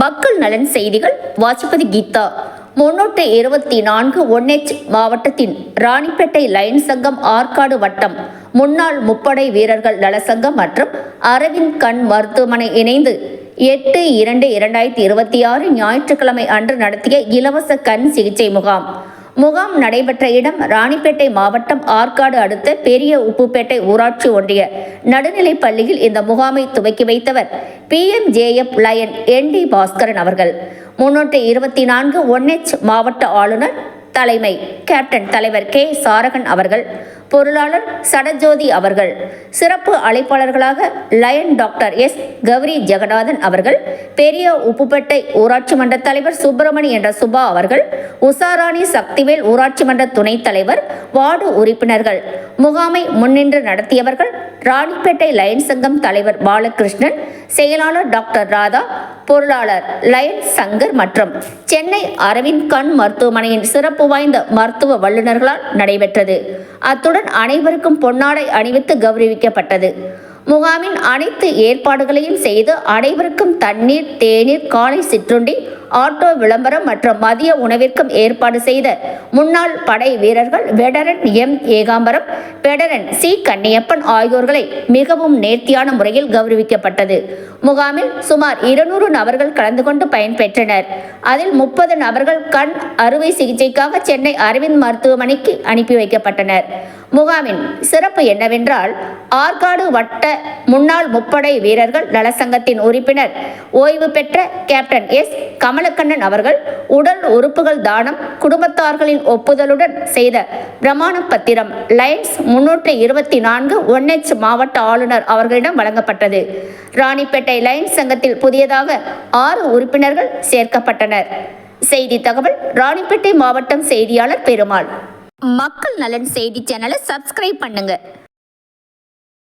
மக்கள் நலன் செய்திகள் வாசிப்பது கீதா. முன்னூற்று இருபத்தி நான்கு ஒன்னெச் மாவட்டத்தின் ராணிப்பேட்டை லைன் சங்கம் ஆற்காடு வட்டம் முன்னாள் முப்படை வீரர்கள் நலசங்கம் மற்றும் அரவிந்த் கண் மருத்துவமனை இணைந்து எட்டு இரண்டு இரண்டாயிரத்தி இருபத்தி ஆறு ஞாயிற்றுக்கிழமை அன்று நடத்திய இலவச கண் சிகிச்சை முகாம். முகாம் நடைபெற்ற இடம் ராணிப்பேட்டை மாவட்டம் ஆற்காடு அடுத்த பெரிய உப்புப்பேட்டை ஊராட்சி ஒன்றிய நடுநிலைப் பள்ளியில் இந்த முகாமை துவக்கி வைத்தவர் PMJF lion N D Bhaskaran அவர்கள். முன்னூற்றி இருபத்தி நான்கு ஒன்எச் மாவட்ட ஆளுநர் தலைமை. கேப்டன் தலைவர் கே. சாரகன் அவர்கள் பொருளாளர் சடஜோதி அவர்கள் சிறப்பு அழைப்பாளர்களாக lion doctor S. Gowri Jagannathan அவர்கள் பெரிய உப்புப்பேட்டை ஊராட்சி மன்ற தலைவர் சுப்பிரமணி என்ற சுபா அவர்கள் உஷாராணி சக்திவேல் ஊராட்சி மன்ற துணைத் தலைவர் வார்டு உறுப்பினர்கள் முகாமை முன்னின்று நடத்தியவர்கள் ராணிப்பேட்டை லயன் சங்கம் தலைவர் பாலகிருஷ்ணன் செயலாளர் டாக்டர் ராதா பொருளாளர் லயன் சங்கர் மற்றும் சென்னை அரவிந்த் கண் மருத்துவமனையின் சிறப்பு வாய்ந்த மருத்துவ வல்லுநர்களால் நடைபெற்றது. அத்துடன் அனைவருக்கும் பொன்னாடை அணிவித்து கௌரவிக்கப்பட்டது. முகாமின் அனைத்து ஏற்பாடுகளையும் செய்து அனைவருக்கும் தண்ணீர் தேநீர் காலை சிற்றுண்டி ஆட்டோ விளம்பரம் மற்றும் மதிய உணவிற்கும் ஏற்பாடு செய்த முன்னாள் படை வீரர்கள் veteran M. Ekambaram veteran C. Kanniyappan ஆகியோர்களை மிகவும் நேர்த்தியான முறையில் கௌரவிக்கப்பட்டது. முகாமில் சுமார் இருநூறு நபர்கள் கலந்து கொண்டு பயன்பெற்றனர். அதில் முப்பது நபர்கள் கண் அறுவை சிகிச்சைக்காக சென்னை அரவிந்த் மருத்துவமனைக்கு அனுப்பி வைக்கப்பட்டனர். முகாமின் சிறப்பு என்னவென்றால் ஆற்காடு வட்ட முன்னாள் முப்படை வீரர்கள் நலசங்கத்தின் உறுப்பினர் ஓய்வு பெற்ற கேப்டன் எஸ். கமலக்கண்ணன் அவர்கள் உடல் உறுப்புகள் தானம் குடும்பத்தார்களின் ஒப்புதலுடன் செய்த பிரமாண பத்திரம் லைன்ஸ் முன்னூற்றி இருபத்தி நான்கு ஒன்எச் மாவட்ட ஆளுநர் அவர்களிடம் வழங்கப்பட்டது. ராணிப்பேட்டை லைன்ஸ் சங்கத்தில் புதியதாக ஆறு உறுப்பினர்கள் சேர்க்கப்பட்டனர். செய்தி தகவல் ராணிப்பேட்டை மாவட்டம் செய்தியாளர் பெருமாள். மக்கள் நலன் செய்தி சேனலை சப்ஸ்கிரைப் பண்ணுங்க.